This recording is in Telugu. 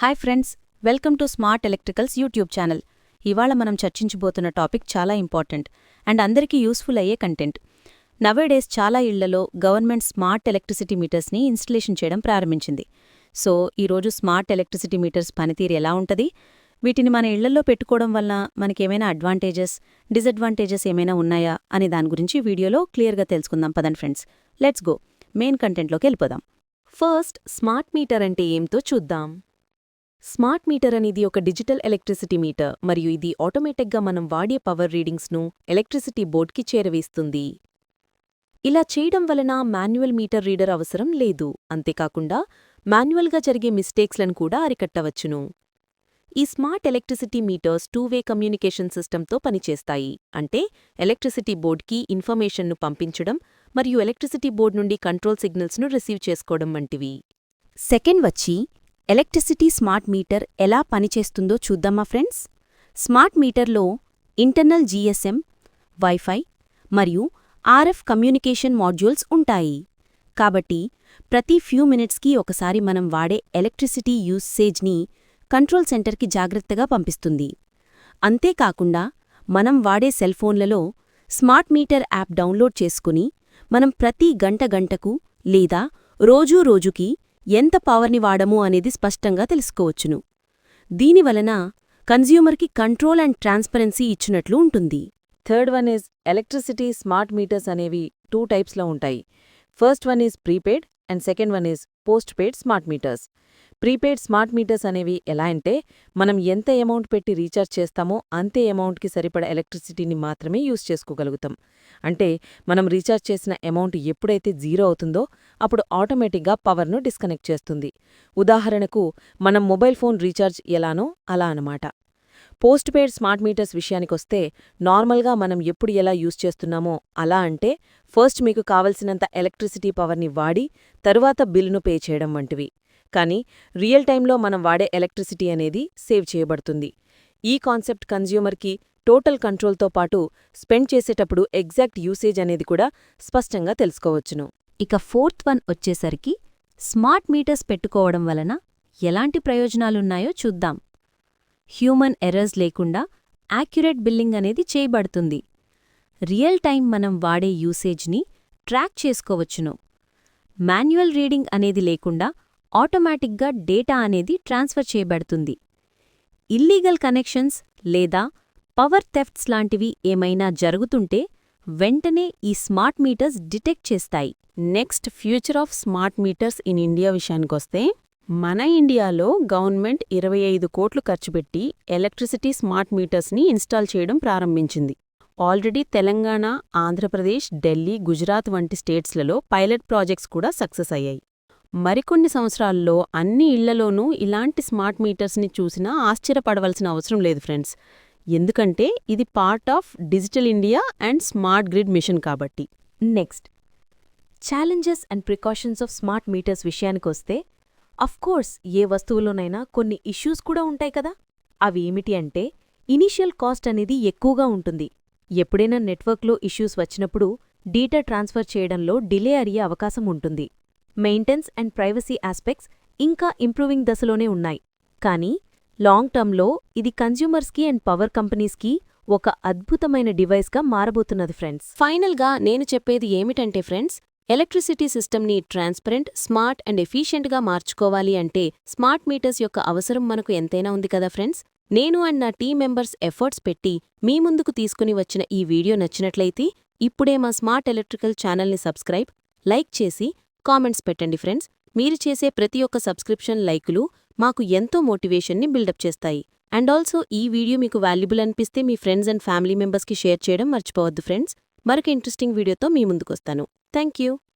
Hi friends welcome to smart electricals YouTube channel. ఇవాళ మనం చర్చించబోతున్న టాపిక్ చాలా ఇంపార్టెంట్ అండ్ అందరికీ యూస్ఫుల్ అయ్యే కంటెంట్. నవేడేస్ చాలా ఇళ్ళలో గవర్నమెంట్ స్మార్ట్ ఎలక్ట్రిసిటీ మీటర్స్ని ఇన్స్టలేషన్ చేయడం ప్రారంభించింది. సో ఈరోజు స్మార్ట్ ఎలక్ట్రిసిటీ మీటర్స్ పనితీరు ఎలా ఉంటుంది? వీటిని మన ఇళ్ళలో పెట్టుకోవడం వల్ల మనకేమైనా అడ్వాంటేజెస్ డిసడ్వాంటేజెస్ ఏమైనా ఉన్నాయా అనే దాని గురించి వీడియోలో క్లియర్గా తెలుసుకుందాం. పదండి ఫ్రెండ్స్ లెట్స్ గో. మెయిన్ కంటెంట్లోకి వెళ్ళిపోదాం. ఫస్ట్ స్మార్ట్ మీటర్ అంటే ఏమిటో చూద్దాం. స్మార్ట్ మీటర్ అనేది ఒక డిజిటల్ ఎలక్ట్రిసిటీ మీటర్ మరియు ఇది ఆటోమేటిక్గా మనం వాడే పవర్ రీడింగ్స్ను ఎలక్ట్రిసిటీ బోర్డ్కి చేరవేస్తుంది. ఇలా చేయడం వలన మాన్యువల్ మీటర్ రీడర్ అవసరం లేదు. అంతేకాకుండా మాన్యువల్గా జరిగే మిస్టేక్స్లను కూడా అరికట్టవచ్చును. ఈ smart electricity meters two way communication సిస్టంతో పనిచేస్తాయి. అంటే ఎలక్ట్రిసిటీ బోర్డ్కి ఇన్ఫర్మేషన్ను పంపించడం మరియు ఎలక్ట్రిసిటీ బోర్డ్ నుండి కంట్రోల్ సిగ్నల్స్ను రిసీవ్ చేసుకోవడం వంటివి. సెకండ్ వచ్చి ఎలక్ట్రిసిటీ స్మార్ట్ మీటర్ ఎలా పనిచేస్తుందో చూద్దామా ఫ్రెండ్స్? స్మార్ట్ మీటర్లో ఇంటర్నల్ జీఎస్ఎం వైఫై మరియు ఆర్ఎఫ్ కమ్యూనికేషన్ మాడ్యూల్స్ ఉంటాయి. కాబట్టి ప్రతి ఫ్యూ మినిట్స్కి ఒకసారి మనం వాడే ఎలక్ట్రిసిటీ యూసేజ్ని కంట్రోల్ సెంటర్కి జాగ్రత్తగా పంపిస్తుంది. అంతేకాకుండా మనం వాడే సెల్ఫోన్లలో స్మార్ట్ మీటర్ యాప్ డౌన్లోడ్ చేసుకుని మనం ప్రతి గంట గంటకు లేదా రోజూ రోజుకి ఎంత పవర్ని వాడము అనేది స్పష్టంగా తెలుసుకోవచ్చును. దీనివలన కన్జ్యూమర్కి కంట్రోల్ అండ్ ట్రాన్స్పరెన్సీ ఇచ్చినట్లు ఉంటుంది. Third one is electricity smart meters అనేవి టూ టైప్స్లో ఉంటాయి. First one is prepaid and second one is postpaid smart meters prepaid smart meters అనేవి ఎలా అంటే మనం ఎంత అమౌంట్ పెట్టి రీఛార్జ్ చేస్తామో అంతే అమౌంట్కి సరిపడ ఎలక్ట్రిసిటీని మాత్రమే యూజ్ చేసుకోగలుగుతాం. అంటే మనం రీఛార్జ్ చేసిన అమౌంట్ ఎప్పుడైతే జీరో అవుతుందో అప్పుడు ఆటోమేటిక్గా పవర్ను డిస్కనెక్ట్ చేస్తుంది. ఉదాహరణకు మనం మొబైల్ ఫోన్ రీఛార్జ్ ఎలానో అలా అనమాట పోస్ట్ పెయిడ్ స్మార్ట్ మీటర్స్ విషయానికొస్తే నార్మల్గా మనం ఎప్పుడు ఎలా యూజ్ చేస్తున్నామో అలా అంటే ఫస్ట్ మీకు కావలసినంత ఎలక్ట్రిసిటీ పవర్ని వాడి తరువాత బిల్లును పే చేయడం వంటివి. కానీ రియల్ టైంలో మనం వాడే ఎలక్ట్రిసిటీ అనేది సేవ్ చేయబడుతుంది. ఈ కాన్సెప్ట్ కన్జ్యూమర్కి టోటల్ కంట్రోల్తో పాటు స్పెండ్ చేసేటప్పుడు ఎగ్జాక్ట్ యూసేజ్ అనేది కూడా స్పష్టంగా తెలుసుకోవచ్చును. ఇక ఫోర్త్ వన్ వచ్చేసరికి స్మార్ట్ మీటర్స్ పెట్టుకోవడం వలన ఎలాంటి ప్రయోజనాలున్నాయో చూద్దాం. హ్యూమన్ ఎర్రర్స్ లేకుండా యాక్యురేట్ బిల్లింగ్ అనేది చేయబడుతుంది. రియల్ టైం మనం వాడే యూసేజ్ని ట్రాక్ చేసుకోవచ్చును. మాన్యువల్ రీడింగ్ అనేది లేకుండా ఆటోమేటిక్గా డేటా అనేది ట్రాన్స్ఫర్ చేయబడుతుంది. ఇల్లీగల్ కనెక్షన్స్ లేదా పవర్ థెఫ్ట్స్ లాంటివి ఏమైనా జరుగుతుంటే వెంటనే ఈ స్మార్ట్ మీటర్స్ డిటెక్ట్ చేస్తాయి. Next future of smart meters in India విషయానికొస్తే మన ఇండియాలో గవర్నమెంట్ ఇరవై ఐదు కోట్లు ఖర్చుపెట్టి ఎలక్ట్రిసిటీ స్మార్ట్ మీటర్స్ని ఇన్స్టాల్ చేయడం ప్రారంభించింది. ఆల్రెడీ తెలంగాణ ఆంధ్రప్రదేశ్ ఢిల్లీ గుజరాత్ వంటి స్టేట్స్లలో పైలట్ ప్రాజెక్ట్స్ కూడా సక్సెస్ అయ్యాయి. మరికొన్ని సంవత్సరాల్లో అన్ని ఇళ్ళలోనూ ఇలాంటి స్మార్ట్ మీటర్స్ని చూసినా ఆశ్చర్యపడవలసిన అవసరం లేదు ఫ్రెండ్స్. ఎందుకంటే ఇది part of digital India and smart grid mission కాబట్టి. Next challenges and precautions of smart meters విషయానికొస్తే అఫ్కోర్స్ ఏ వస్తువులోనైనా కొన్ని ఇష్యూస్ కూడా ఉంటాయి కదా. అవి ఏమిటి అంటే ఇనీషియల్ కాస్ట్ అనేది ఎక్కువగా ఉంటుంది. ఎప్పుడైనా నెట్వర్క్లో ఇష్యూస్ వచ్చినప్పుడు డేటా ట్రాన్స్ఫర్ చేయడంలో డిలే అయ్యే అవకాశం ఉంటుంది. మెయింటెన్స్ అండ్ ప్రైవసీ ఆస్పెక్ట్స్ ఇంకా ఇంప్రూవింగ్ దశలోనే ఉన్నాయి. కానీ లాంగ్ టర్మ్లో ఇది కన్జ్యూమర్స్కి అండ్ పవర్ కంపెనీస్కి ఒక అద్భుతమైన డివైస్గా మారబోతున్నది ఫ్రెండ్స్. ఫైనల్గా నేను చెప్పేది ఏమిటంటే ఫ్రెండ్స్ ఎలక్ట్రిసిటీ సిస్టమ్ని ట్రాన్స్పరెంట్ స్మార్ట్ అండ్ ఎఫిషియెంట్గా మార్చుకోవాలి అంటే స్మార్ట్ మీటర్స్ యొక్క అవసరం మనకు ఎంతైనా ఉంది కదా ఫ్రెండ్స్? నేను అండ్ నా టీం మెంబర్స్ ఎఫర్ట్స్ పెట్టి మీ ముందుకు తీసుకుని వచ్చిన ఈ వీడియో నచ్చినట్లయితే ఇప్పుడే మా స్మార్ట్ ఎలక్ట్రికల్ ఛానల్ని సబ్స్క్రైబ్ లైక్ చేసి కామెంట్స్ పెట్టండి ఫ్రెండ్స్. మీరు చేసే ప్రతి ఒక్క సబ్స్క్రిప్షన్ లైకులు మాకు ఎంతో మోటివేషన్ని బిల్డప్ చేస్తాయి. అండ్ ఆల్సో ఈ వీడియో మీకు వాల్యుబుల్ అనిపిస్తే మీ ఫ్రెండ్స్ అండ్ ఫ్యామిలీ మెంబర్స్కి షేర్ చేయడం మర్చిపోవద్దు ఫ్రెండ్స్. మరొక ఇంట్రెస్టింగ్ వీడియోతో మీ ముందుకొస్తాను. Thank you